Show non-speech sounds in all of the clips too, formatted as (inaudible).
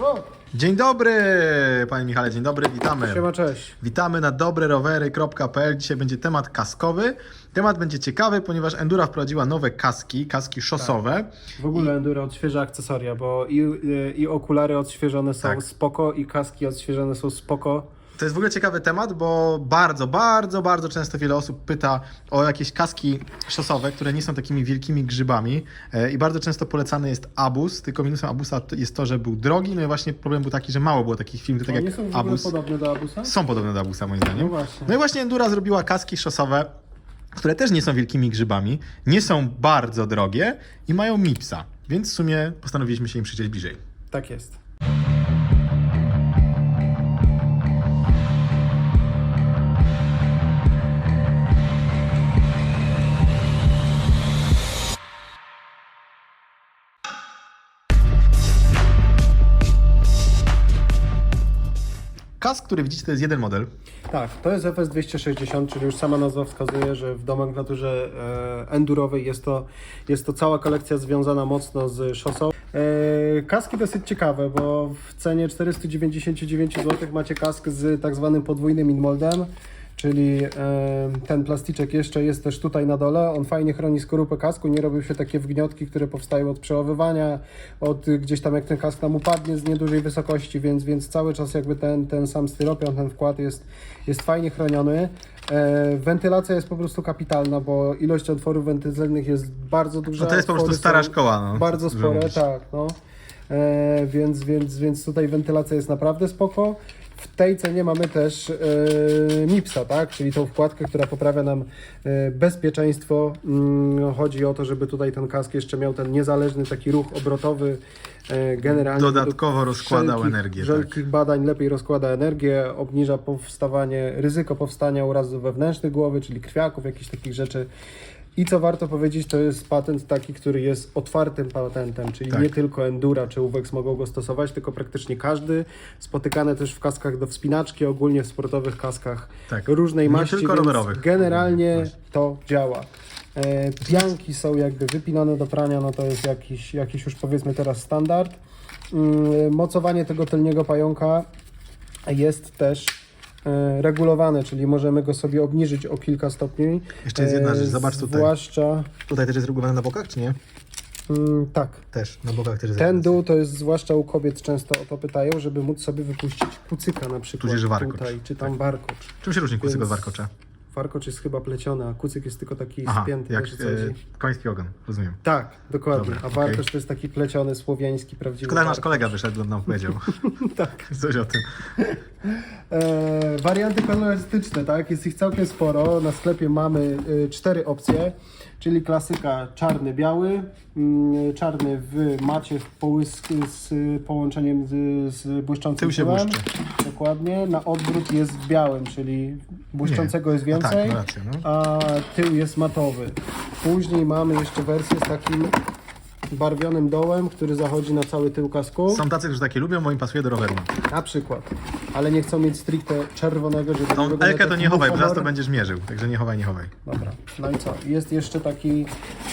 O, Dzień dobry, panie Michale, dzień dobry, witamy. siema, cześć. Witamy na dobrerowery.pl. Dzisiaj będzie temat kaskowy. Temat będzie ciekawy, ponieważ Endura wprowadziła nowe kaski, kaski szosowe. W ogóle Enduro odświeża akcesoria, bo i, i okulary odświeżone są Tak. spoko, i kaski odświeżone są spoko. To jest w ogóle ciekawy temat, bo bardzo, bardzo, bardzo często wiele osób pyta o jakieś kaski szosowe, które nie są takimi wielkimi grzybami E, i bardzo często polecany jest Abus, tylko minusem Abusa jest to, że był drogi, no i właśnie problem był taki, że mało było takich filmów, tak One jak są Abus. podobne do Abusa? Są podobne do Abusa moim zdaniem. No właśnie. No i właśnie Endura zrobiła kaski szosowe, które też nie są wielkimi grzybami, nie są bardzo drogie i mają MIPSa, więc w sumie postanowiliśmy się im przyjrzeć bliżej. Tak jest. Kask, który widzicie, to jest jeden model. Tak, to jest FS260, czyli już sama nazwa wskazuje, że w nomenklaturze e, endurowej jest to, jest to cała kolekcja związana mocno z szosą. E, kaski dosyć ciekawe, bo w cenie 499 zł macie kask z tak zwanym podwójnym inmoldem, czyli ten plasticzek jeszcze jest też tutaj na dole. On fajnie chroni skorupę kasku, nie robią się takie wgniotki, które powstają od przeławywania, od gdzieś tam jak ten kask nam upadnie z niedużej wysokości, więc, więc cały czas jakby ten, ten sam styropian, ten wkład jest, jest fajnie chroniony. E, wentylacja jest po prostu kapitalna, bo ilość otworów wentylacyjnych jest bardzo duża. No to jest po prostu stara szkoła, no. Bardzo spore, tak. No. E, więc, więc, więc tutaj wentylacja jest naprawdę spoko. W tej cenie mamy też e, MIPSa, tak? czyli tą wkładkę, która poprawia nam e, bezpieczeństwo. Mm, chodzi o to, żeby tutaj ten kask jeszcze miał ten niezależny taki ruch obrotowy. E, generalnie Dodatkowo rozkładał wszelkich- energię, tak. Wszelkich badań lepiej rozkłada energię, obniża powstawanie, ryzyko powstania urazów wewnętrznych głowy, czyli krwiaków, jakichś takich rzeczy. I co warto powiedzieć, to jest patent taki, który jest otwartym patentem, czyli Tak. nie tylko Endura czy Uwex mogą go stosować, tylko praktycznie każdy. Spotykane też w kaskach do wspinaczki, ogólnie w sportowych kaskach Tak. różnej Nie maści, tylko rowerowych. generalnie Właśnie. to działa. E, pianki są jakby wypinane do prania, no to jest jakiś, jakiś już powiedzmy teraz standard. Mm, Mocowanie tego tylniego pająka jest też e, regulowane, czyli możemy go sobie obniżyć o kilka stopni. Jeszcze jest jedna E, rzecz, zobacz tutaj. Zwłaszcza, Tutaj też jest regulowane na bokach, czy nie? mm, tak, Też, na bokach też jest ten dół to jest zwłaszcza u kobiet często o to pytają, żeby móc sobie wypuścić kucyka na przykład Tudzież warkocz. tutaj, czy tam warkocz. Czym się różni kucyk Więc- od warkocza? Warkocz jest chyba pleciony, a kucyk jest tylko taki Aha, spięty. jak wiesz, co chodzi? e, koński ogon, rozumiem. Tak, dokładnie. Dobra, A okej. warkocz to jest taki pleciony, słowiański, prawdziwy. Szkoda, że nasz warkocz. kolega wyszedł, nam powiedział. (laughs) Tak. (laughs) Coś o tym. E, warianty kolorystyczne, tak? Jest ich całkiem sporo. Na sklepie mamy e, cztery opcje, czyli klasyka czarny-biały, mm, czarny w macie w połysk z połączeniem z, z błyszczącym Tył się tyłem. błyszczy. Dokładnie. Na odwrót jest białym, czyli błyszczącego jest A tak, więcej, no rację, no. a tył jest matowy. Później mamy jeszcze wersję z takim barwionym dołem, który zachodzi na cały tył kasku. Są tacy, którzy takie lubią, bo im pasuje do roweru. Na przykład. Ale nie chcą mieć stricte czerwonego, żeby Tą Elkę to nie chowaj, bo zaraz to będziesz mierzył. Także nie chowaj, nie chowaj. Dobra, no i co? Jest jeszcze taki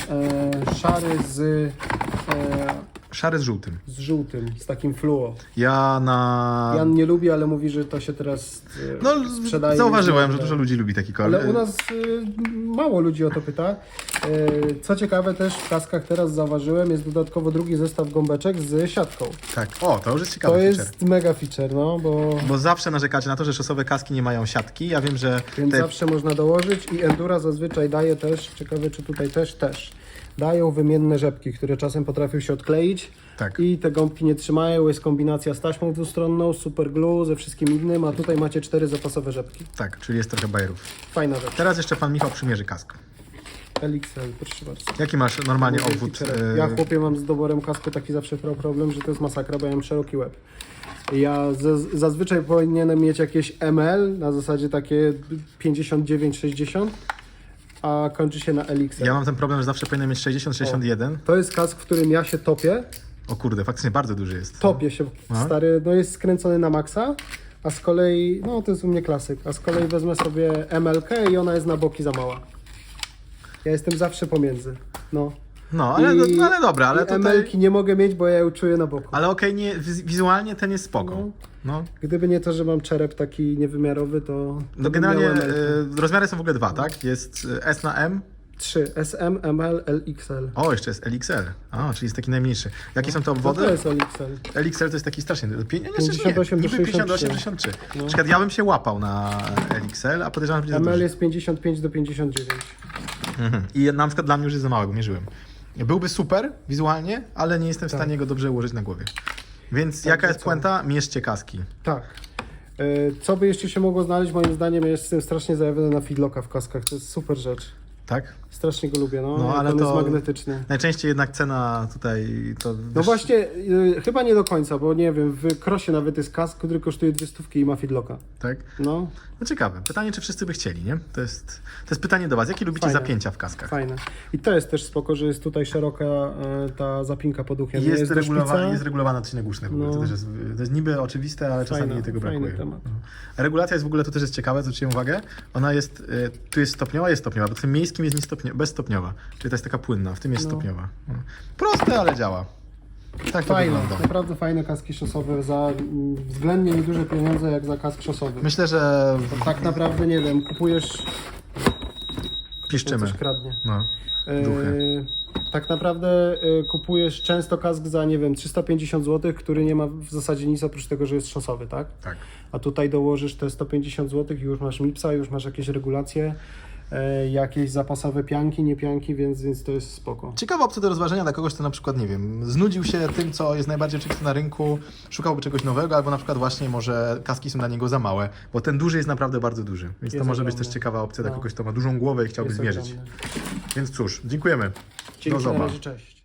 e, szary z, e, Szary z żółtym. z żółtym, z takim fluo. Ja na... Jan nie lubi, ale mówi, że to się teraz e, No, sprzedaje. zauważyłem, że dużo ludzi lubi taki kolor. Ale u nas y, mało ludzi o to pyta. Y, co ciekawe też w kaskach teraz zauważyłem, jest dodatkowo drugi zestaw gąbeczek z siatką. Tak. O, to już jest ciekawy To feature. jest mega feature, no, bo Bo zawsze narzekacie na to, że szosowe kaski nie mają siatki. Ja wiem, że Więc te... zawsze można dołożyć i Endura zazwyczaj daje też, ciekawe czy tutaj też, też, dają wymienne rzepki, które czasem potrafią się odkleić Tak. i te gąbki nie trzymają, jest kombinacja z taśmą dwustronną, super glue, ze wszystkim innym, a tutaj macie cztery zapasowe rzepki. Tak, czyli jest trochę bajerów. Fajna rzecz. Teraz jeszcze pan Michał przymierzy kask. LXL, proszę bardzo. Jaki masz normalnie obwód? e, Ja chłopie mam z doborem kasku taki zawsze pro- problem, że to jest masakra, bo ja mam szeroki łeb. Ja zaz- zazwyczaj powinienem mieć jakieś ML, na zasadzie takie 59-60, a kończy się na LXL. Ja mam ten problem, że zawsze powinienem mieć 60-61. To jest kask, w którym ja się topię. O kurde, faktycznie bardzo duży jest. Topię się, A? stary, no jest skręcony na maksa, a z kolei, no to jest u mnie klasyk, a z kolei wezmę sobie MLK i ona jest na boki za mała. Ja jestem zawsze pomiędzy, no. No, ale, I- no, ale dobra, ale I tutaj... ML-ki nie mogę mieć, bo ja ją czuję na boku. Ale okej, nie, wiz- wizualnie ten jest spoko. No. No, Gdyby nie to, że mam czerep taki niewymiarowy, to. no generalnie e, rozmiary są w ogóle dwa, tak? Jest e, S na M. 3 SM, ML, LXL. O, jeszcze jest LXL. A, czyli jest taki najmniejszy. Jakie są te obwody? to jest LXL. LXL to jest taki strasznie. Pię- nie, 58 nie, do niby 58, 63. 63. No. Na przykład ja bym się łapał na LXL, a podejrzewam, że będzie za ML duży. jest 55 do 59. Mhm. I na przykład dla mnie już jest za mały, bo mierzyłem. Byłby super wizualnie, ale nie jestem w Tak. stanie go dobrze ułożyć na głowie. Więc jaka jest co? puenta? Mierzcie kaski. Tak. E, Co by jeszcze się mogło znaleźć? Moim zdaniem jestem strasznie zajawiony na feedlocka w kaskach. To jest super rzecz. Tak? Strasznie go lubię, no, No, ale on to- jest magnetyczny. Najczęściej jednak cena tutaj to... No właśnie, y, chyba nie do końca, bo nie wiem, w krosie nawet jest kask, który kosztuje dwie stówki i ma feedlocka. Tak? No, No ciekawe. Pytanie, czy wszyscy by chcieli, nie? To jest, to jest pytanie do was. Jakie lubicie Fajne. zapięcia w kaskach? fajne. I to jest też spoko, że jest tutaj szeroka e, ta zapinka pod uchem. Jest, do regulowa- jest regulowane odcinek uszny w ogóle. No. To, też jest, to jest niby oczywiste, ale czasami Fajne, tego fajny brakuje. temat. No. Regulacja jest w ogóle, to też jest ciekawe, zwróciłem uwagę. Ona jest, y, tu jest stopniowa, jest stopniowa, bo w tym miejskim jest niestopnio- bezstopniowa. Czyli to jest taka płynna, w tym jest No. stopniowa. No. Proste, ale działa. Tak to Fajne, wygląda. naprawdę fajne kaski szosowe za mm, względnie nieduże pieniądze jak za kask szosowy. Myślę, że Tak naprawdę, nie wiem, kupujesz... piszczymy. Coś kradnie. No. E, Duchy. tak naprawdę e, kupujesz często kask za, nie wiem, 350 zł, który nie ma w zasadzie nic oprócz tego, że jest szosowy, tak? Tak. A tutaj dołożysz te 150 zł i już masz MIPSa, już masz jakieś regulacje, e, jakieś zapasowe pianki, nie pianki, więc, więc to jest spoko. Ciekawa opcja do rozważenia dla kogoś, kto na przykład, nie wiem, znudził się tym, co jest najbardziej oczywiste na rynku, szukałby czegoś nowego, albo na przykład właśnie może kaski są dla niego za małe, bo ten duży jest naprawdę bardzo duży. Więc to Jest może być też ciekawa opcja dla No. kogoś, kto ma dużą głowę i chciałby Jest zmierzyć. ogromny. Więc cóż, dziękujemy. Dzięki, zoba. na razie, cześć.